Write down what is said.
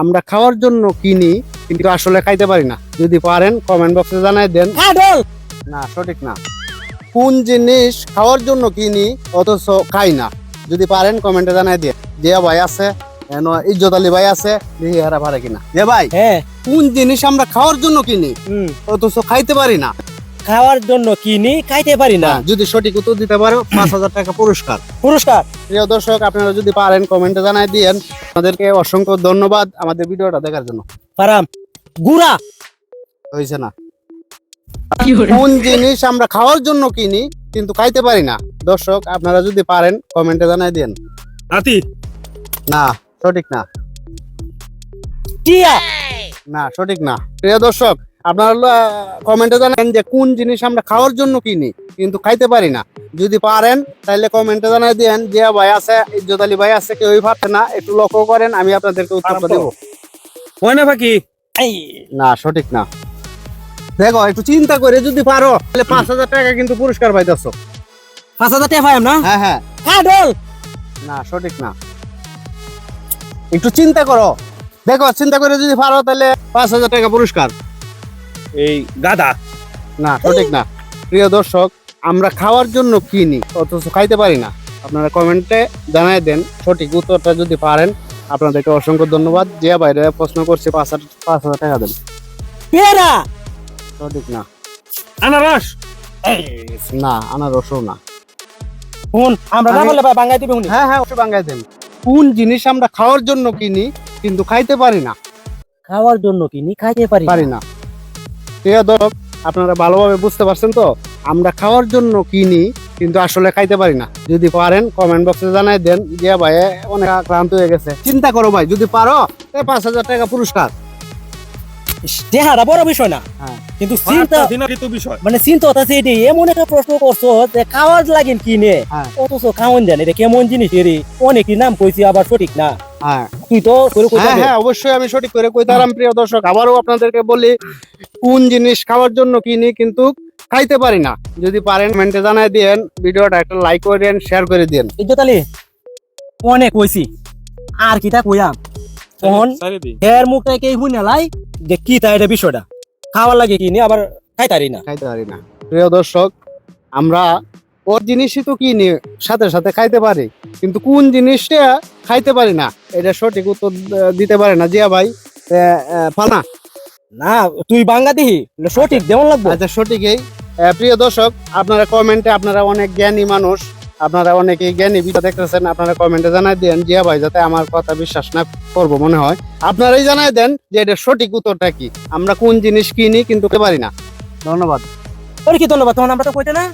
আমরা খাওয়ার জন্য কিনি কিন্তু আসলে খাইতে পারি না। যদি পারেন কমেন্ট বক্সে জানাই দেন। না সঠিক না। কোন জিনিস খাওয়ার জন্য কিনি অথচ খাই না? যদি পারেন কমেন্টে জানাই দিয়ে। জিয়া ভাই আছে ইজ্জত আলী ভাই আছে দেখি এরা পারে কিনা। যে ভাই হ্যাঁ। কোন জিনিস আমরা খাওয়ার জন্য কিনি অথচ খাইতে পারি না? খাওয়ার জন্য কিনি খাইতে পারি না। না যদি সঠিক উত্তর দিতে পারো পাঁচ হাজার টাকা পুরস্কার। পুরস্কার? প্রিয় দর্শক আপনারা যদি পারেন কমেন্টে জানাই দিয়েন। আমাদেরকে অসংখ্য ধন্যবাদ আমাদের ভিডিওটা দেখার জন্য। পারাম গুড়া। হয়েছে না। কোন জিনিস আমরা খাওয়ার জন্য কিনি কিন্তু খাইতে পারি না? দর্শক আপনারা যদি পারেন কমেন্টে জানাই দেন হাতি না সঠিক না। টিয়া? না সঠিক না। প্রিয় দর্শক আপনারা কমেন্টে জানান যে কোন জিনিস আমরা খাওয়ার জন্য কিনি কিন্তু খাইতে পারি না। যদি পারেন তাহলে কমেন্টে জানাই দেন যে ভাই আছে ইজ্জত আলী ভাই আছে কেউই পারছে না একটু লক্ষ্য করেন আমি আপনাদেরকে উত্তরটা দেবো। পাখি এই। না সঠিক না। দেখো একটু চিন্তা করে যদি পারো তাহলে পাঁচ হাজার টাকা কিন্তু পুরস্কার পাইতেছ। পাঁচ হাজার টাকা পাইম না? হ্যাঁ হ্যাঁ। কাডল না সঠিক না। একটু চিন্তা করো। দেখো চিন্তা করে যদি পারো তাহলে পাঁচ হাজার টাকা পুরস্কার। এই গাধা না সঠিক না। প্রিয় দর্শক আমরা খাওয়ার জন্য কিনি অথচ খাইতে পারি না। আপনারা কমেন্টে জানাই দেন সঠিক উত্তরটা যদি পারেন। আপনাদেরকে অসংখ্য ধন্যবাদ। যে বাইরে প্রশ্ন করছে পাঁচ হাজার পাঁচ হাজার টাকা দেন। পেয়ারা! সঠিক না। আনারস! না আনারসও না। শুন আমরা না বললে বাঙ্গাই দিবে শুনি হ্যাঁ হ্যাঁ অবশ্যই বাঙ্গাই দেন। কোন জিনিস আমরা খাওয়ার জন্য কিনি কিন্তু খাইতে পারি না। খাওয়ার জন্য কিনি খাইতে পারি পারি না। প্রিয় দর্শক আপনারা ভালোভাবে বুঝতে পারছেন তো আমরা খাওয়ার জন্য কিনি কিন্তু আসলে খাইতে পারি না। যদি পারেন কমেন্ট বক্সে জানাই দেন। যে ভাই অনেক ক্লান্ত হয়ে গেছে। চিন্তা করো ভাই যদি পারো পাঁচ হাজার টাকা পুরস্কার। চেহারা বড় বিষয় না। হ্যাঁ। কিন্তু চিন্তা চিন্তা বিষয়। মানে চিন্তা হচ্ছে এটি এমন একটা প্রশ্ন করছ যে খাওয়ার লাগেন কিনে? হ্যাঁ। অথচ খাওয়ান জানে কেমন জিনিস অনেকই নাম কইছি আবার সঠিক না। হ্যাঁ। তুই তো? হ্যাঁ হ্যাঁ অবশ্যই আমি সঠিক করে কইতারাম প্রিয় দর্শক। আবারও আপনাদেরকে বলি কোন জিনিস খাওয়ার জন্য কিনি কিন্তু খাইতে পারি না। যদি পারেন কমেন্টে জানাই দিয়েন ভিডিওটা একটা লাইক করে দেন শেয়ার করে দিন ইজ্জত আলী অনেক কইছি আর কিটা কইয়াম? তখন এর মুখ থেকে যে কি তা এটা বিষয়টা। খাওয়ার লাগে কিনে আবার খাইতারি না। খাইতে পারি না। প্রিয় দর্শক আমরা ওর জিনিসই তো কিনি সাথে সাথে খাইতে পারি? কিন্তু কোন জিনিসটা খাইতে পারি না? এটা সঠিক উত্তর দিতে পারে না। জিয়া ভাই ফানা না তুই বাঙ্গা দিহি সঠিক দেওয়ান লাগবে। আচ্ছা সঠিকই প্রিয় দর্শক আপনারা কমেন্টে আপনারা অনেক জ্ঞানী মানুষ আপনারা অনেকেই জ্ঞানী ভিডিও দেখতেছেন আপনারা কমেন্টে জানাই দেন জিয়া ভাই যাতে আমার কথা বিশ্বাস না করব মনে হয়। আপনারাই জানাই দেন যে এটা সঠিক উত্তরটা কি। আমরা কোন জিনিস কিনি কিন্তু পারি না। ধন্যবাদ। ওর কি ধন্যবাদ তখন আমরা তো কইতে না?